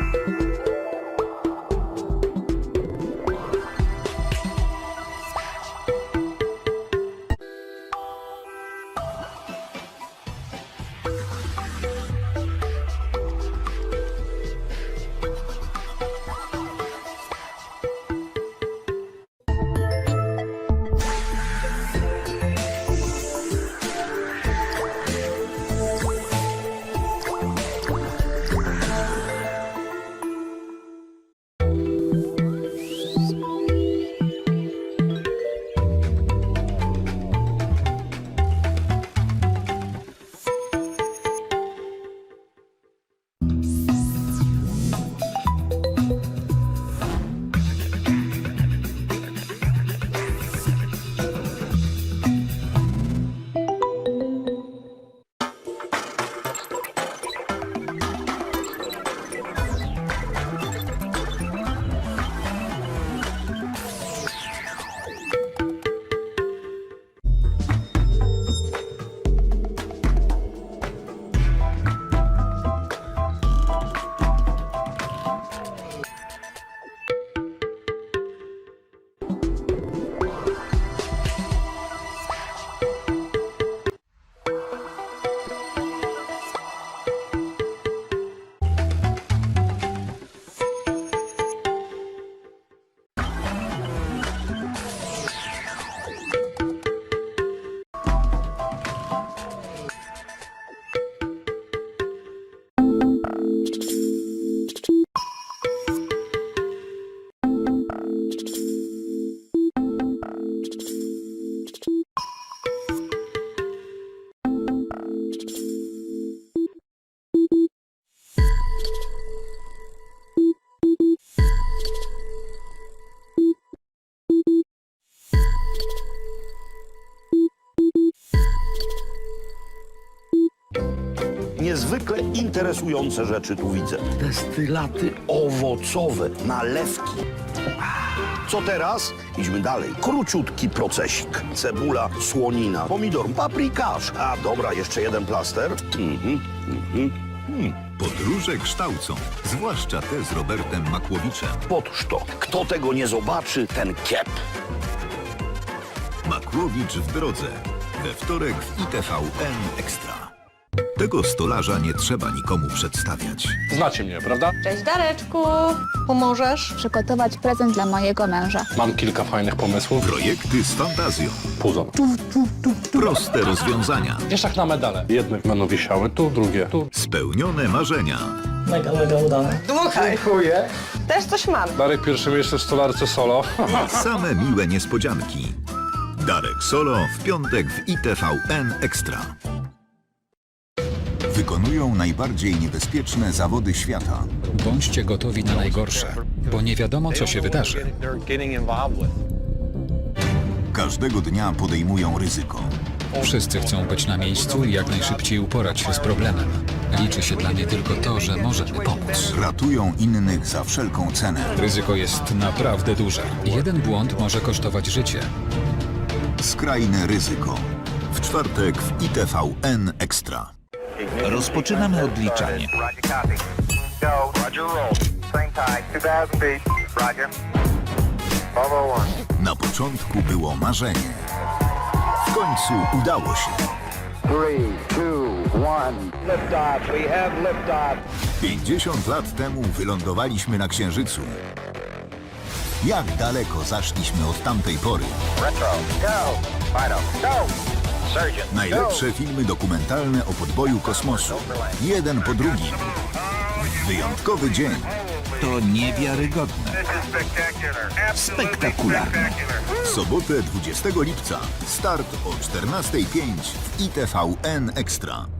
you niezwykle interesujące rzeczy tu widzę. Destylaty owocowe, nalewki. Co teraz? Idźmy dalej. Króciutki procesik. Cebula, słonina, pomidor, paprykarz. A dobra, jeszcze jeden plaster. Mhm, mhm. Podróże kształcą, zwłaszcza te z Robertem Makłowiczem. Otóż to, kto tego nie zobaczy, ten kiep. Makłowicz w drodze. We wtorek w ITVN Ekstra. Tego stolarza nie trzeba nikomu przedstawiać. Znacie mnie, prawda? Cześć Dareczku! Pomożesz? przygotować prezent dla mojego męża. Mam kilka fajnych pomysłów. Projekty z fantazją. Puzon. Proste rozwiązania. Wiesz jak na medale. Jedne będą wisiały tu, drugie tu. Spełnione marzenia. Mega, mega udane. Też coś mam. Darek pierwsze miejsce w stolarce solo. Same miłe niespodzianki. Darek Solo w piątek w ITVN Ekstra. Wykonują najbardziej niebezpieczne zawody świata. Bądźcie gotowi na najgorsze, bo nie wiadomo, co się wydarzy. Każdego dnia podejmują ryzyko. Wszyscy chcą być na miejscu i jak najszybciej uporać się z problemem. Liczy się dla mnie tylko to, że możemy pomóc. Ratują innych za wszelką cenę. Ryzyko jest naprawdę duże. Jeden błąd może kosztować życie. Skrajne ryzyko. W czwartek w ITVN Ekstra. Rozpoczynamy odliczanie. Roger copy. Go. Roger roll. Same tide, 2,000 feet. Roger. Volvo 1. Na początku było marzenie. W końcu udało się. 3, 2, 1. Liftoff. We have liftoff. 50 lat temu wylądowaliśmy na Księżycu. Jak daleko zaszliśmy od tamtej pory? Retro. Go. Fido. Go. Najlepsze filmy dokumentalne o podboju kosmosu. Jeden po drugim. Wyjątkowy dzień. To niewiarygodne. Spektakularne. W sobotę 20 lipca. Start o 14.05 w ITVN Ekstra.